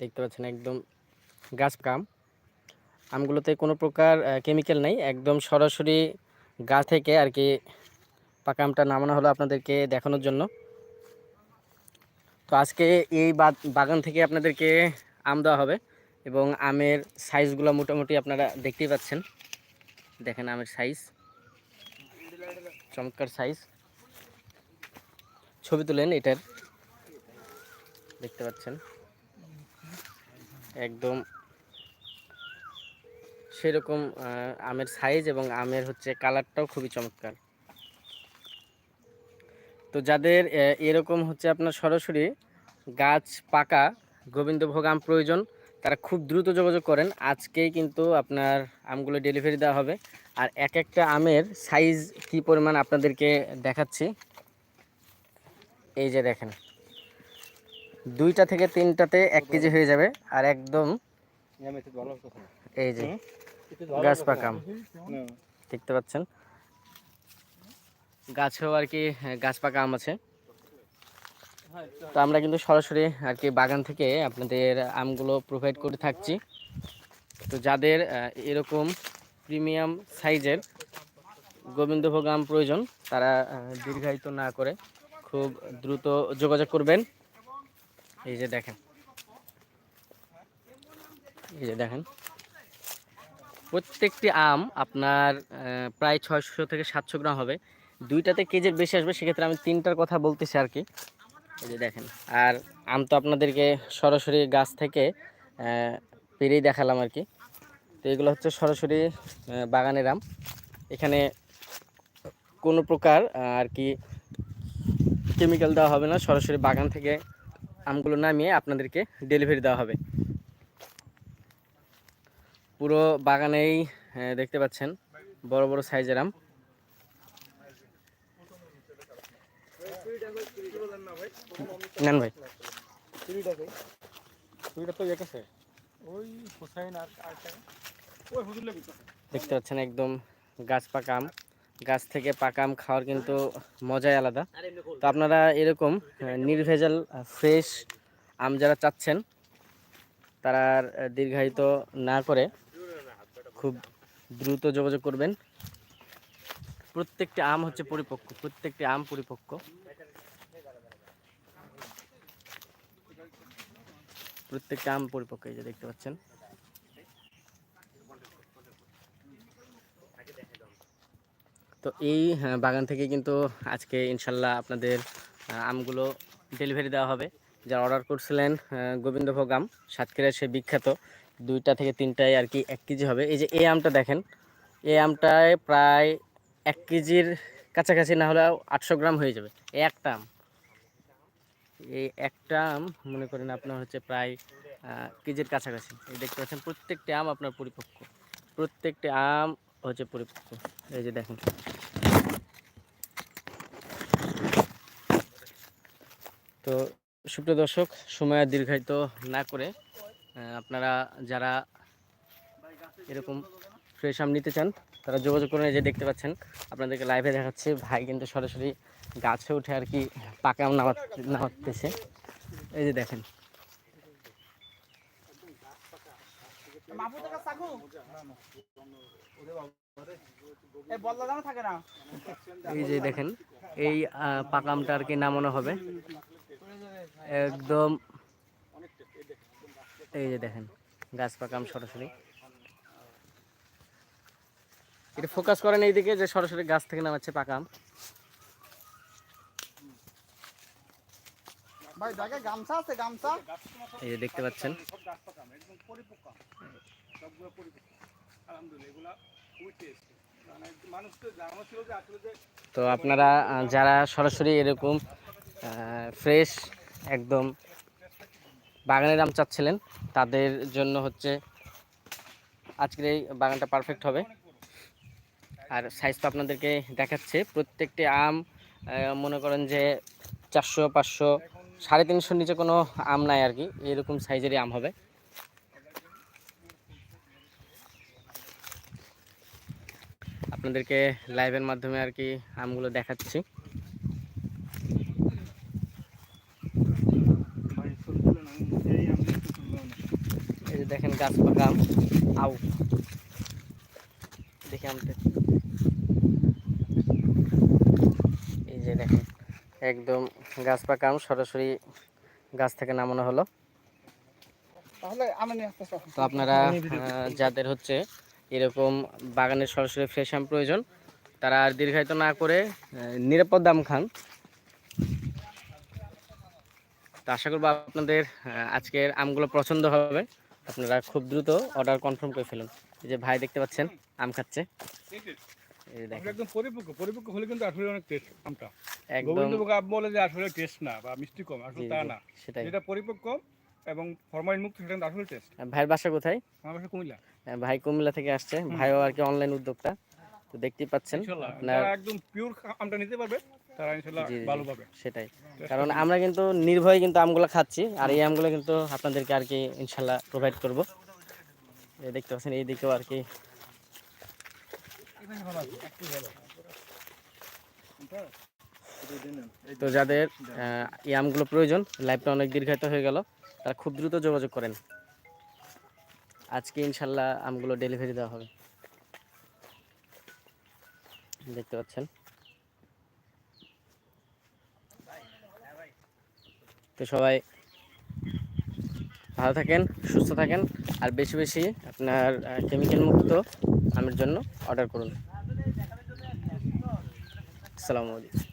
দেখতে পাচ্ছেন একদম গাছ কাম। আমগুলোতে কোনো প্রকার কেমিক্যাল নেই। একদম সরাসরি গাছ থেকে আর কি পাকা আমটা নামানো হলো আপনাদেরকে দেখানোর জন্য। তো আজকে এই বাগান থেকে আপনাদেরকে আম দেওয়া হবে এবং আমের সাইজগুলো মোটামুটি আপনারা দেখতেই পাচ্ছেন। দেখেন আমের সাইজ চমৎকার সাইজ ছবি তুলেন এটার। দেখতে পাচ্ছেন। একদম সেরকম আমের সাইজ এবং আমের হচ্ছে কালারটাও খুবই চমৎকার। তো যাদের এরকম হচ্ছে আপনার সরাসরি গাছ পাকা, গোবিন্দভোগ আম প্রয়োজন, তারা খুব দ্রুত যোগাযোগ করেন। আজকেই কিন্তু আপনার আমগুলো ডেলিভারি দেওয়া হবে। আর এক একটা আমের সাইজ কি পরিমাণ আপনাদেরকে দেখাচ্ছি। এই যে দেখেন। দুইটা থেকে তিনটাতে এক কেজি হয়ে যাবে। আর একদম এই যে গাছ পাকা। আম দেখতে পাচ্ছেন? গাছেও আর কি হ্যাঁ, গাছ পাকা আম আছে। তো আমরা কিন্তু সরাসরি আর কি বাগান থেকে আপনাদের আমগুলো প্রোভাইড করে থাকছি। তো যাদের এরকম প্রিমিয়াম সাইজের গোবিন্দভোগ আম প্রয়োজন তারা দীর্ঘায়িত না করে খুব দ্রুত যোগাযোগ করবেন। এই যে দেখেন। এই যে দেখেন। প্রত্যেকটি আম আপনার প্রায় ছয়শো থেকে সাতশো গ্রাম হবে। দুইটাতে কেজির বেশি আসবে, সেক্ষেত্রে আমি তিনটার কথা বলতেছি আর কি। এই যে দেখেন। আর আম তো আপনাদেরকে সরাসরি গাছ থেকে পেরেই দেখালাম আর কি। তো এগুলো হচ্ছে সরাসরি বাগানের আম। এখানে কোনো প্রকার আর কি কেমিক্যাল দেওয়া হবে না। সরাসরি বাগান থেকে আমগুলো নামিয়ে আপনাদেরকে ডেলিভারি দেওয়া হবে। পুরো বাগানেই দেখতে পাচ্ছেন, বড় বড় সাইজের আম। দেখতে পাচ্ছেন একদম গাছ পাকা আম। গাছ থেকে পাকা আম খাওয়ার কিন্তু মজাই আলাদা। তো আপনারা এরকম নির্ভেজাল ফ্রেশ আম যারা চাচ্ছেন তারা দীর্ঘায়িত না করে খুব দ্রুত যোগাযোগ করবেন। প্রত্যেকটি আম হচ্ছে পরিপক্ক প্রত্যেকটি আম পরিপক্ক। প্রত্যেকটা আম পরিপক্ক এই যে দেখতে পাচ্ছেন। তো এই হ্যাঁ, বাগান থেকে কিন্তু আজকে ইনশাল্লাহ আপনাদের আমগুলো ডেলিভারি দেওয়া হবে। যারা অর্ডার করছিলেন গোবিন্দভোগ আম সাতক্ষীরার সে বিখ্যাত। দুইটা থেকে তিনটায় আর কি এক কেজি হবে। এই যে এই আমটা দেখেন এই আমটায় প্রায় এক কেজির কাছাকাছি না হলেও আটশো গ্রাম হয়ে যাবে। এই একটা আম। এই একটা আম মনে করেন আপনার হচ্ছে প্রায় কেজির কাছাকাছি। এই দেখতে পাচ্ছেন প্রত্যেকটি আম আপনার পরিপক্ক। প্রত্যেকটি আম হচ্ছে পরিপক্ক। এই যে দেখেন। তো সুপ্রিয় দর্শক, সময় দীর্ঘায়িত না করে আপনারা যারা এরকম ফ্রেশ আম নিতে চান, তারা যোগাযোগ এই যে দেখতে পাচ্ছেন, আপনাদেরকে লাইভে দেখাচ্ছে। ভাই কিন্তু সরাসরি গাছে উঠে আর কি পাকা আম নামাত, নামাতেছে। এই যে দেখেন। এই যে দেখেন, এই পাকামটা আর কি নামানো হবে। একদম এই যে দেখেন, গাছ পাকাম সরাসরি। এটা ফোকাস করেন এইদিকে যে সরাসরি গাছ থেকে নামাচ্ছে পাকা ভাই দেখে গামছা আছে গামছা। এই যে দেখতে পাচ্ছেন। তো আপনারা যারা সরাসরি এরকম ফ্রেশ একদম বাগানের আম চাচ্ছিলেন তাদের জন্য হচ্ছে আজকের এই বাগানটা পারফেক্ট হবে। আর সাইজ তো আপনাদেরকে দেখাচ্ছে প্রত্যেকটি আম মনে করেন যে চারশো পাঁচশো সাড়ে তিনশোর নিচে কোনো আম নাই আর কি, এরকম সাইজেরই আম হবে। আপনাদেরকে লাইভের মাধ্যমে আর কি আমগুলো দেখাচ্ছি। দেখেন গাছ পাকা আম। আউ। দেখি আমটা এই যে দেখেন একদম গাছ পাকা আম সরাসরি গাছ থেকে নামানো হলো। তো আপনারা যাদের হচ্ছে এরকম বাগানের সরাসরি ফ্রেশ আম প্রয়োজন তারা আর দীর্ঘায়িত না করে নিরাপদ দাম খান। তো আশা করব আপনাদের আজকের আমগুলো পছন্দ হবে। আপনারা খুব দ্রুত অর্ডার কনফার্ম করে ফেলুন। এই যে ভাই দেখতে পাচ্ছেন আম খাচ্ছে। একদম পরিপক্ক পরিপক্ক হলে কিন্তু আসলে অনেক টেস্ট আমটা। গোবিন্দভোগ আম বলে যে আসলে টেস্ট না বা মিষ্টি কম আসলে তা না। সেটাই। যেটা পরিপক্ক এবং ফরমালিন মুক্ত সেটা আসলে টেস্ট ভাইয়ের বাসা কোথায়? আমার কাছে কুমিল্লা। ভাই কুমিল্লা থেকে আসছে। ভাইও আর কি অনলাইন উদ্যোক্তা। তো দেখতেই পাচ্ছেন আপনার একদম পিওর আমটা নিতে পারবে তারা। ভালো পাবে। সেটাই। কারণ আমরা কিন্তু নির্ভয়ে কিন্তু আমগুলো খাচ্ছি আর এই আমগুলো কিন্তু আপনাদেরকে আর কি ইনশাল্লাহ প্রোভাইড করব। এই দেখতে পাচ্ছেন এই দিকেও আর কি তো যাদের এই আমগুলো প্রয়োজন লাইফটা অনেক দীর্ঘায়িত হয়ে গেল, তারা খুব দ্রুত যোগাযোগ করেন। আজকে ইনশাল্লাহ আমগুলো ডেলিভারি দেওয়া হবে। দেখতে পাচ্ছেন। তো সবাই ভালো থাকেন, সুস্থ থাকেন, আর বেশি বেশি আপনার কেমিক্যাল মুক্ত আমের জন্য অর্ডার করুন। আসসালামু আলাইকুম।